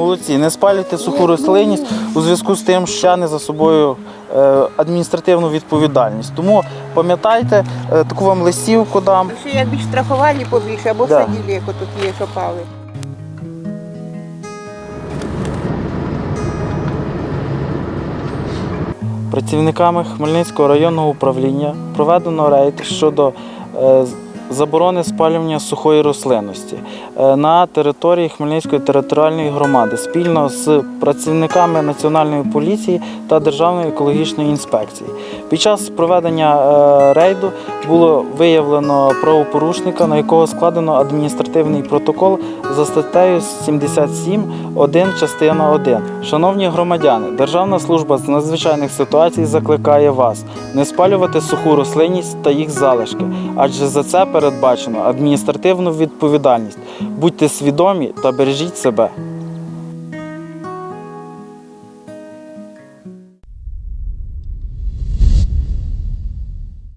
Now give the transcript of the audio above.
молодці. Не спалюйте суху рослинність у зв'язку з тим, що тягне за собою е, адміністративну відповідальність. Тому пам'ятайте, е, таку вам листівку дам. Ще якби штрафували побільше, або Да. садили, як тут є, що пали. Працівниками Хмельницького районного управління проведено рейд щодо е, заборони спалювання сухої рослинності е, на території Хмельницької територіальної громади спільно з працівниками Національної поліції та Державної екологічної інспекції. Під час проведення е, рейду було виявлено правопорушника, на якого складено адміністративний протокол за статтею 77 1 частина 1. Шановні громадяни, Державна служба з надзвичайних ситуацій закликає вас не спалювати суху рослинність та їх залишки, адже за це передбачено адміністративну відповідальність. Будьте свідомі та бережіть себе.